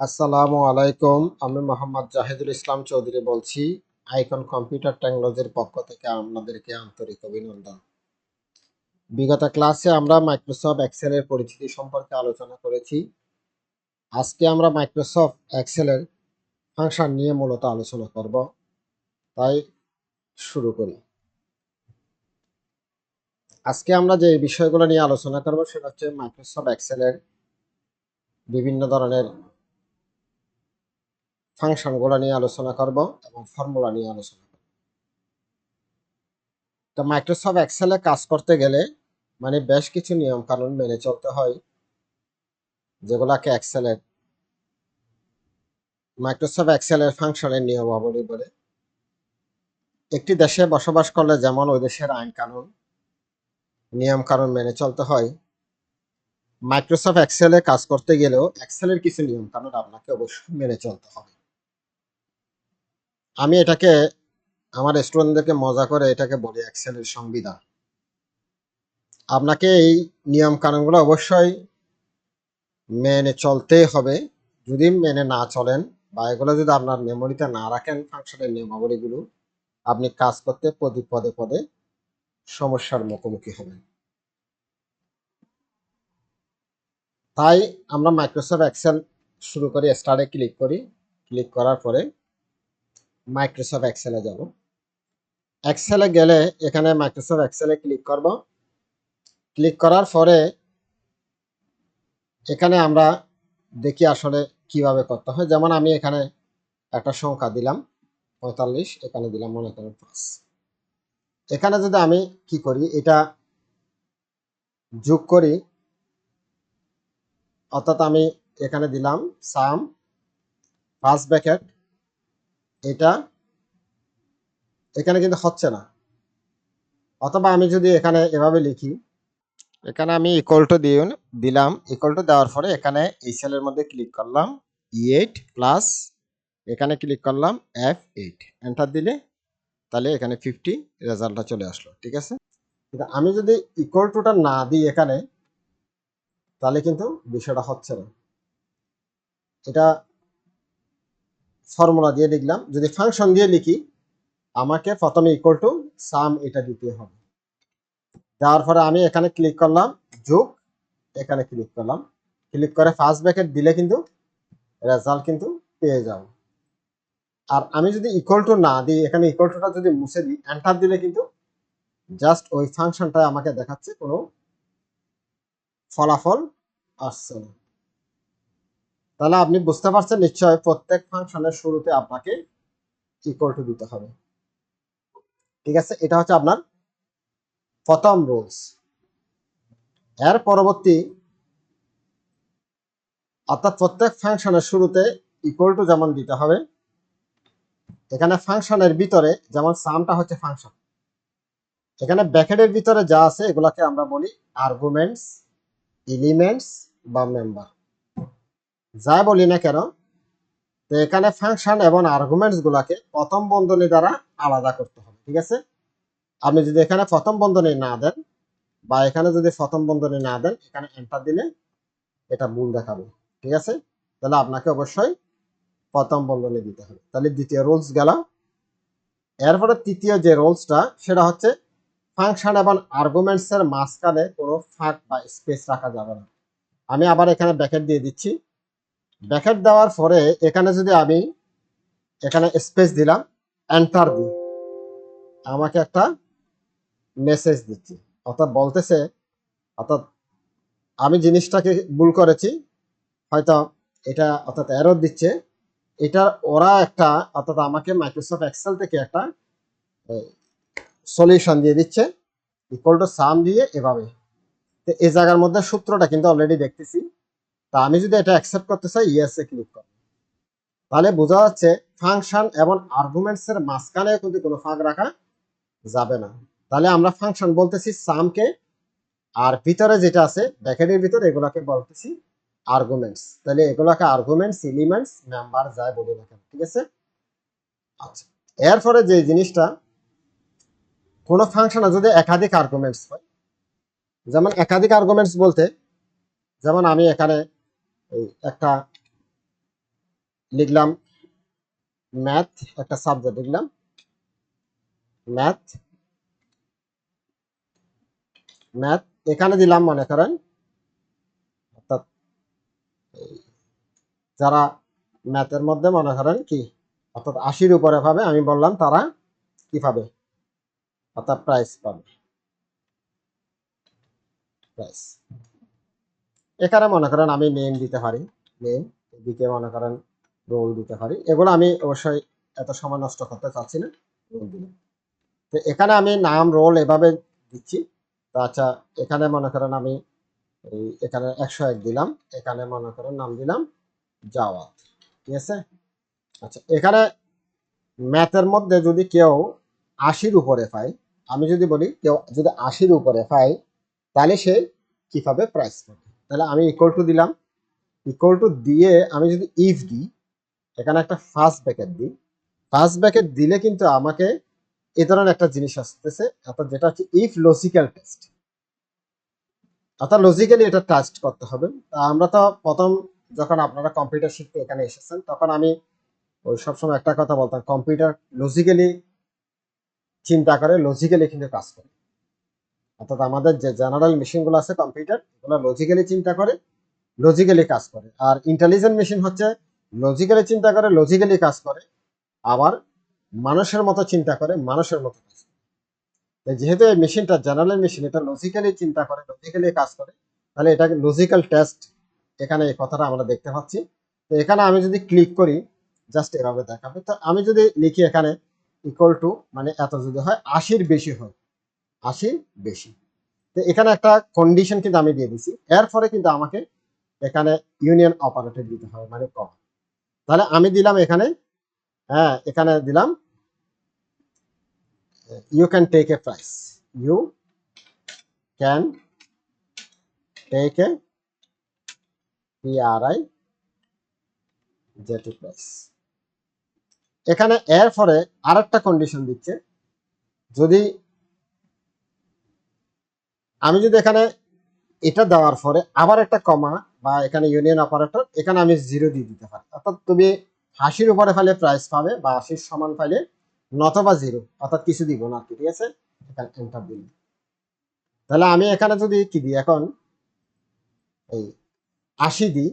আসসালামু আলাইকুম। আমি মোহাম্মদ জাহিদুল ইসলাম চৌধুরী বলছি, আইকন কম্পিউটার টেকনোলজির পক্ষ থেকে আপনাদেরকে আন্তরিক অভিনন্দন। বিগত ক্লাসে আমরা মাইক্রোসফট এক্সেলের পরিচিতি সম্পর্কে আলোচনা করেছি। আজকে আমরা মাইক্রোসফট এক্সেলের ফাংশন নিয়ে মূলত আলোচনা করব। তাই শুরু করি। আজকে আমরা যে বিষয়গুলো নিয়ে আলোচনা করব সেটা হচ্ছে মাইক্রোসফট এক্সেলের বিভিন্ন ধরনের ফাংশনগুলো নিয়ে আলোচনা করব এবং ফর্মুলা নিয়ে আলোচনা করব। তো মাইক্রোসফট এক্সেলে কাজ করতে গেলে মানে বেশ কিছু নিয়ম কানুন মেনে চলতে হয়, যেগুলাকে এক্সেলের মাইক্রোসফট এক্সেলের ফাংশনের নিয়মাবলী বলে। একটি দেশে বসবাস করলে যেমন ওই দেশের আইন কানুন নিয়ম কানুন মেনে চলতে হয় মাইক্রোসফট এক্সেলে কাজ করতে গেলেও এক্সেলের কিছু নিয়ম কানুন আপনাকে অবশ্যই মেনে চলতে হবে। আমি এটাকে, আমার স্টুডেন্টদেরকে মজা করে এটাকে বলি এক্সেলের সংবিধান। আপনাকে এই নিয়ম কানুনগুলো অবশ্যই মেনে চলতেই হবে। যদি মেনে না চলেন বা এগুলো যদি আপনার মেমোরিতে না রাখেন ফাংশনের নিয়মাবলীগুলো, আপনি কাজ করতে পদে পদে পদে সমস্যার মুখোমুখি হবেন। তাই আমরা মাইক্রোসফট এক্সেল শুরু করি স্টার্টে ক্লিক করি। ক্লিক করার পরে মাইক্রোসফট এক্সেলে যাব। এক্সেলে গেলে এখানে মাইক্রোসফট এক্সেলে ক্লিক করব। ক্লিক করার পরে এখানে আমরা দেখি আসলে কীভাবে করতে হয়। যেমন আমি এখানে একটা সংখ্যা দিলাম, পঁয়তাল্লিশ, এখানে দিলাম মনে করেন পাঁচ। এখানে যদি আমি কি করি, এটা যোগ করি, অর্থাৎ আমি এখানে দিলাম সাম পাঁচ ব্যাকেট এটা এখানে কিন্তু হচ্ছে না। অথবা আমি যদি এখানে এভাবে লিখি, এখানে আমি ইকুয়াল টু দিয়ে দিলাম। ইকুয়াল টু দেওয়ার পরে এখানে এই সেলের মধ্যে ক্লিক করলাম ই এইট প্লাস এখানে ক্লিক করলাম এফ এইট এন্টার দিলে তাহলে এখানে ফিফটি রেজাল্টটা চলে আসলো, ঠিক আছে? আমি যদি ইকুয়াল টুটা না দিই এখানে, তাহলে কিন্তু বিষয়টা হচ্ছে না। এটা ফর্মুলা দিয়ে লিখলাম। যদি ফাংশন দিয়ে লিখি, আমাকে প্রথমে ইকুয়াল টু সাম এটা দিতে হবে। দেওয়ার পরে আমি এখানে ক্লিক করলাম, যোগ, এখানে ক্লিক করলাম। ক্লিক করে ফার্স্ট ব্র্যাকেট দিলে কিন্তু রেজাল্ট কিন্তু পেয়ে যাব আর আমি যদি ইকুয়াল টু না দিই, এখানে ইকুয়াল টুটা যদি মুছে দিই এন্টার দিলে কিন্তু জাস্ট ওই ফাংশনটা আমাকে দেখাচ্ছে, কোনো ফলাফল আসছে না। তাহলে আপনি বুঝতে পারছেন নিশ্চয় প্রত্যেক ফাংশনের শুরুতে আপনাকে ইকুয়াল টু দিতে হবে। ঠিক আছে, এটা হচ্ছে আপনার প্রথম রুলস এর পরবর্তী, অর্থাৎ প্রত্যেক ফাংশনের শুরুতে ইকুয়াল টু যেমন দিতে হবে, এখানে ফাংশনের ভিতরে যেমন সামটা হচ্ছে ফাংশন এখানে ব্যাকেটের ভিতরে যা আছে এগুলাকে আমরা বলি আর্গুমেন্টস এলিমেন্টস বা মেম্বার যা বলি না কেন, তো এখানে ফাংশন এবং আর্গুমেন্টস গুলাকে প্রথম বন্ধনী দ্বারা আলাদা করতে হবে, ঠিক আছে? আপনি যদি এখানে প্রথম বন্ধনী না দেন বা এখানে যদি প্রথম বন্ধনী না দেন, এখানে এন্টার দিলে এটা ভুল দেখাবে, ঠিক আছে? তাহলে আপনাকে অবশ্যই প্রথম বন্ধনী দিতে হবে। তাহলে দ্বিতীয় রুলস গেল। এরপরে তৃতীয় যে রুলসটা সেটা হচ্ছে ফাংশন এবং আর্গুমেন্টস এর মাঝখানে কোনো ফাঁক বা স্পেস রাখা যাবে না। আমি আবার এখানে ব্যাকেট দিয়ে দিচ্ছি। ব্যাকেট দেওয়ার পরে এখানে যদি আমি, এখানে স্পেস দিলাম এন্টার দিই, আমাকে একটা মেসেজ দিচ্ছি। অর্থাৎ বলতেছে, অর্থাৎ আমি জিনিসটাকে ভুল করেছি, হয়তো এটা, অর্থাৎ এরর দিচ্ছে। এটা ওরা একটা, অর্থাৎ আমাকে মাইক্রোসফট এক্সেল থেকে একটা সলিউশন দিয়ে দিচ্ছে ইকুয়াল টু সাম দিয়ে এভাবে। তো এই জায়গার মধ্যে সূত্রটা কিন্তু অলরেডি দেখতেছি। তা আমি যদি এটা অ্যাকসেপ্ট করতে চাই ইয়েস ক্লিক করব। তাহলে বোঝা যাচ্ছে ফাংশন এবং আর্গুমেন্টস এর মাঝখানে কিন্তু কোনো ফাঁক রাখা যাবে না। তাহলে আমরা ফাংশন বলতেছি সামকে আর ভিতরে যেটা আছে ব্র্যাকেটের ভিতরে এগুলাকে বলতেছি আর্গুমেন্টস তাহলে এগুলাকে আর্গুমেন্টস এলিমেন্টস মেম্বার যায় বলি না কেন, ঠিক আছে? আচ্ছা এরপরে যে জিনিসটা, কোনো ফাংশনে যদি একাধিক আর্গুমেন্টস হয়, যেমন একাধিক আর্গুমেন্টস বলতে, যেমন আমি এখানে একটা লিখলাম ম্যাথ একটা সাবজেক্ট লিখলাম ম্যাথ ম্যাথ এখানে দিলাম মনে করেন, অর্থাৎ যারা ম্যাথের মধ্যে মনে করেন কি, অর্থাৎ আশির উপরে পাবে, আমি বললাম তারা কি পাবে? অর্থাৎ প্রাইস পাবে। প্রাইস এখানে মনে করেন আমি নেম দিতে পারি নেম এদিকে মনে করেন রোল দিতে পারি। এগুলো আমি অবশ্যই এত সময় নষ্ট করতে চাচ্ছি না তো এখানে আমি নাম রোল এভাবে দিচ্ছি। তো আচ্ছা এখানে মনে করেন আমি এই এখানে একশো এক দিলাম, এখানে মনে করেন নাম দিলাম জাওয়াত। ঠিক আছে? আচ্ছা এখানে ম্যাথের মধ্যে যদি কেউ আশির উপরে পায়, আমি যদি বলি কেউ যদি আশির উপরে পায়, তাহলে সে কি পাবে প্রাইস পাবে তাহলে আমি ইকুয়াল টু দিলাম। ইকুয়াল টু দিয়ে আমি যদি ইফ দিই, এখানে একটা ফার্স্ট ব্যাকেট দিই। ফার্স্ট ব্যাকেট দিলে কিন্তু আমাকে এ ধরনের একটা জিনিস আসতেছে, অর্থাৎ যেটা হচ্ছে ইফ লজিক্যাল টেস্ট অর্থাৎ লজিক্যালি এটা টেস্ট করতে হবে। তা আমরা তো প্রথম যখন আপনারা কম্পিউটার শিখতে এখানে এসেছেন, তখন আমি ওই সবসময় একটা কথা বলতাম কম্পিউটার লজিক্যালি চিন্তা করে লজিক্যালি কিন্তু কাজ করে। অর্থাৎ আমাদের যে জেনারেল মেশিনগুলো আছে কম্পিউটার এগুলো লজিক্যালি চিন্তা করে লজিক্যালি কাজ করে। আর ইন্টেলিজেন্ট মেশিন হচ্ছে লজিক্যালি চিন্তা করে লজিক্যালি কাজ করে, আবার মানুষের মতো চিন্তা করে, মানুষের মতো কাজ করে। যেহেতু এই মেশিনটা জেনারেল মেশিন এটা লজিক্যালি চিন্তা করে লজিক্যালি কাজ করে, তাহলে এটাকে লজিক্যাল টেস্ট এখানে এই কথাটা আমরা দেখতে পাচ্ছি। তো এখানে আমি যদি ক্লিক করি জাস্ট এভাবে দেখাবে। তো আমি যদি লিখি এখানে ইকুয়াল টু মানে এত যদি হয়, আশির বেশি হয়। আশির বেশি। তো এখানে একটা কন্ডিশন কিন্তু আমি দিয়ে দিছি এরপরে কিন্তু আমাকে এখানে ইউনিয়ন অপারেটর দিতে হবে মানে কম। তাহলে আমি দিলাম এখানে হ্যাঁ এখানে দিলাম you can take a price you can take a PRI JT price এখানে এর পরে আরেকটা কন্ডিশন দিচ্ছে। যদি আমি যদি এখানে এটা দেওয়ার পরে আবার একটা কমা বা এখানে ইউনিয়ন অপারেটর এখানে আমি জিরো দিয়ে দিতে পারি। অর্থাৎ তুমি হাসির উপরে ফেলে প্রাইস পাবে বা আশির সমান ফাইলে নতবা জিরো অর্থাৎ কিছু দিব না, ঠিক আছে? এখানে এন্টার দিল তাহলে আমি এখানে যদি কি দিই এখন? এই আশি দিই।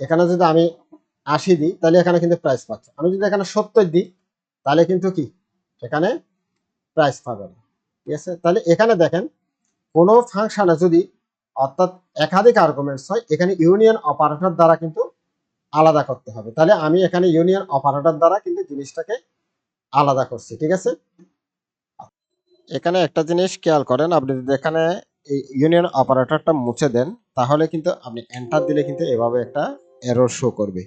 এখানে যদি আমি আশি দিই, তাহলে এখানে কিন্তু প্রাইস পাচ্ছে। আমি যদি এখানে সত্তর দিই, তাহলে কিন্তু কি? এখানে প্রাইস পাবে না। ঠিক আছে? তাহলে এখানে দেখেন কোনো ফাংশনে যদি অর্থাৎ একাধিক আর্গুমেন্টস হয়, এখানে ইউনিয়ন অপারেটর দ্বারা কিন্তু আলাদা করতে হবে। তাহলে আমি এখানে ইউনিয়ন অপারেটর দ্বারা কিন্তু জিনিসটাকে আলাদা করছি, ঠিক আছে? এখানে একটা জিনিস খেয়াল করেন, আপনি যদি এখানে এই ইউনিয়ন অপারেটরটা মুছে দেন, তাহলে কিন্তু আপনি এন্টার দিলে কিন্তু এভাবে একটা এরর শো করবে।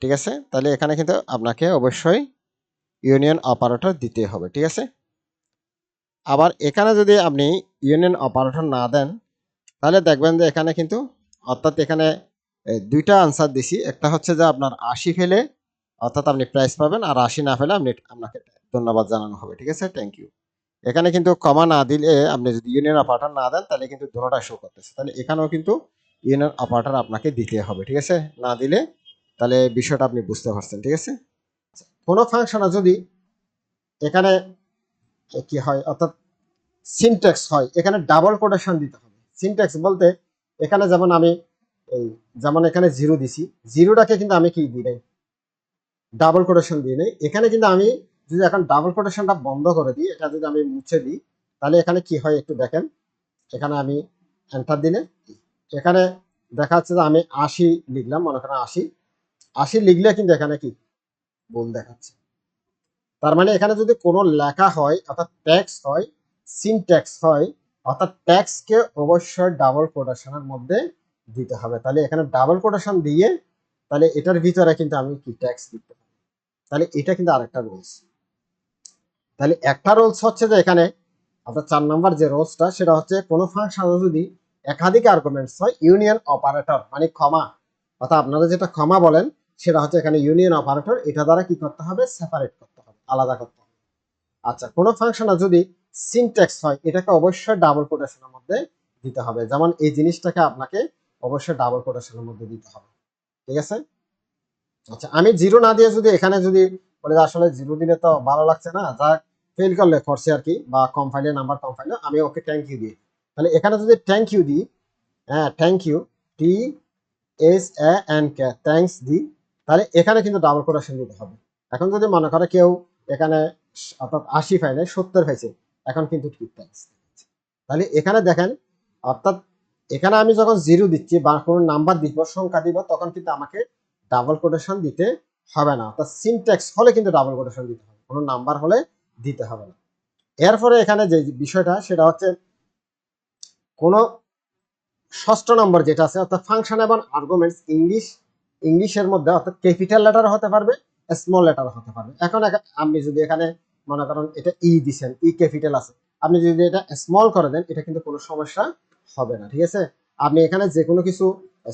ঠিক আছে? তাহলে এখানে কিন্তু আপনাকে অবশ্যই ইউনিয়ন অপারেটর দিতে হবে, ঠিক আছে? আবার এখানে যদি আপনি ইউনিয়ন অপারেটর না দেন, তাহলে দেখবেন যে এখানে কিন্তু, অর্থাৎ এখানে দুইটা আনসার দিছি। একটা হচ্ছে যে আপনার আশি ফেলে, অর্থাৎ আপনি প্রাইস পাবেন, আর আশি না ফেলে আপনি আপনাকে ধন্যবাদ জানানো হবে, ঠিক আছে? থ্যাংক ইউ এখানে কিন্তু কমা না দিলে আপনি যদি ইউনিয়ন অপারেটর না দেন, তাহলে কিন্তু দুটোটা শো করতেছে। তাহলে এখানেও কিন্তু ইউনিয়ন অপারেটর আপনাকে দিতে হবে, ঠিক আছে? না দিলে, তাহলে বিষয়টা আপনি বুঝতে পারছেন, ঠিক আছে? কোনো ফাংশনে যদি এখানে কি হয়? অর্থাৎ সিনট্যাক্স হয়। এখানে ডাবল কোটেশন দিতে হবে। সিনট্যাক্স বলতে এখানে যেমন আমি এই যেমন এখানে জিরো দিছি জিরোটাকে কিন্তু আমি কি দিই নাই? ডাবল কোটেশন দিই নাই। এখানে কিন্তু আমি যদি এখন ডাবল কোটেশনটা বন্ধ করে দিই, এটা যদি আমি মুছে দিই, তাহলে এখানে কি হয় একটু দেখেন। এখানে আমি এন্টার দিলে এখানে দেখা যাচ্ছে যে আমি আশি লিখলাম, মনে করেন আশি। আশি লিখলে কিন্তু এখানে কি? ভুল দেখাচ্ছে। তার মানে এখানে যদি কোনো লেখা হয়, অর্থাৎ ট্যাক্স হয় সিনট্যাক্স হয়, অর্থাৎ ট্যাক্সকে অবশ্যই ডাবল কোটেশনের মধ্যে দিতে হবে। তাহলে এখানে ডাবল কোটেশন দিয়ে তাহলে এটার ভিতরে কিন্তু আমি কি ট্যাক্স দিতে পারি? তাহলে এটা কিন্তু আরেকটা রুলস তাহলে একটা রুলস হচ্ছে যে এখানে আপনার চার নাম্বার যে রুলসটা সেটা হচ্ছে কোনো ফাংশন যদি একাধিক আর্গুমেন্টস হয় ইউনিয়ন অপারেটর মানে ক্ষমা। অর্থাৎ আপনারা যেটা ক্ষমা বলেন, সেটা হচ্ছে এখানে ইউনিয়ন অপারেটর এটা দ্বারা কি করতে হবে? সেপারেট করতে হবে, আলাদা করতে হবে। আচ্ছা কোনো ফাংশনে যদি সিনট্যাক্স হয়, এটাকে অবশ্যই ডাবল কোটেশনের মধ্যে দিতে হবে। যেমন এই জিনিসটাকে আপনাকে অবশ্যই ডাবল কোটেশনের মধ্যে দিতে হবে। ঠিক আছে? আচ্ছা আমি জিরো না দিয়ে যদি এখানে যদি বলে আসলে জিরো দিলে তো ভালো লাগছে না, যা ফেল করলে করছে আর কি, বা কম ফাইলে নাম্বার কম ফাইলে আমি ওকে থ্যাংক ইউ দিই। তাহলে এখানে যদি থ্যাংক ইউ দিই হ্যাঁ thank you T S A N K thanks দিই, তাহলে এখানে কিন্তু ডাবল কোটেশন দিতে হবে। এখন যদি মনে করে কেউ এখানে অর্থাৎ আশি পাইলে সত্তর পাইছে এখন কিন্তু ঠিক থ্যাংকস তাহলে এখানে দেখেন, অর্থাৎ এখানে আমি যখন জিরো দিচ্ছি বা কোনো নাম্বার দিব, সংখ্যা দিব, তখন কিন্তু আমাকে ডাবল কোটেশন দিতে হবে না। অর্থাৎ সিনট্যাক্স হলে কিন্তু ডাবল কোটেশন দিতে হবে, কোনো নাম্বার হলে দিতে হবে না। এরপরে এখানে যে বিষয়টা, সেটা হচ্ছে কোনো ষষ্ঠ নম্বর যেটা আছে, অর্থাৎ ফাংশন এবং আর্গুমেন্টস ইংলিশ ইংলিশের মধ্যে, অর্থাৎ ক্যাপিটাল লেটার হতে পারবে স্মল লেটার হতে পারবে। এখন আমি যদি এখানে মনে করেন এটা ই দিছেন ই ক্যাপিটাল আছে। আপনি যদি এটা স্মল করে দেন, এটা কিন্তু কোনো সমস্যা হবে না, ঠিক আছে? আপনি এখানে যে কোনো কিছু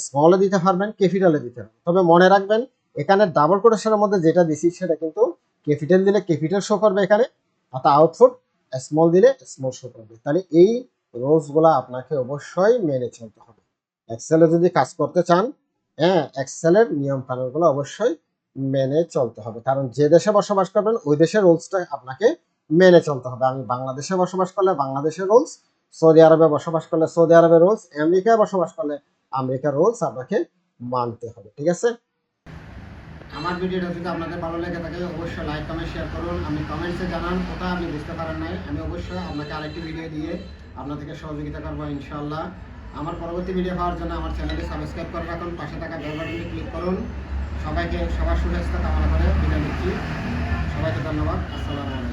স্মলে দিতে পারবেন ক্যাপিটালে দিতে পারবেন। তবে মনে রাখবেন, এখানে ডাবল কোটেশনের মধ্যে যেটা দিছি, সেটা কিন্তু ক্যাপিটাল দিলে ক্যাপিটাল শো করবে এখানে অর্থাৎ আউটপুট স্মল দিলে স্মল শো করবে। তাহলে এই রোলসগুলো আপনাকে অবশ্যই মেনে চলতে হবে। এক্সেলে যদি কাজ করতে চান হ্যাঁ এক্সেলের নিয়ম কানুনগুলো অবশ্যই মেনে চলতে হবে। কারণ যে দেশে বসবাস করবেন, ওই দেশের রুলসটা আপনাকে মেনে চলতে হবে। আমি বাংলাদেশে বসবাস করলে বাংলাদেশের রুলস, সৌদি আরবে বসবাস করলে সৌদি আরবের রুলস, আমেরিকায় বসবাস করলে আমেরিকার রুলস আপনাকে মানতে হবে, ঠিক আছে? আমার ভিডিওটা যদি আপনাদের ভালো লেগে থাকে, অবশ্যই লাইক কমেন্ট শেয়ার করুন। আমি কমেন্টসে জানান কোথাও আপনি বুঝতে পারেন নাই। আমি অবশ্যই আপনাকে আরেকটি ভিডিও দিয়ে আপনাদেরকে সহযোগিতা করব, ইনশাআল্লাহ। আমার পরবর্তী ভিডিও পাওয়ার জন্য আমার চ্যানেলটি সাবস্ক্রাইব করে রাখুন, পাশে থাকা বেল বাটনটি ক্লিক করুন। সবাইকে সবার শুভেচ্ছা কামনা করে বিদায় নিচ্ছি। সবাইকে ধন্যবাদ। আসসালামু আলাইকুম।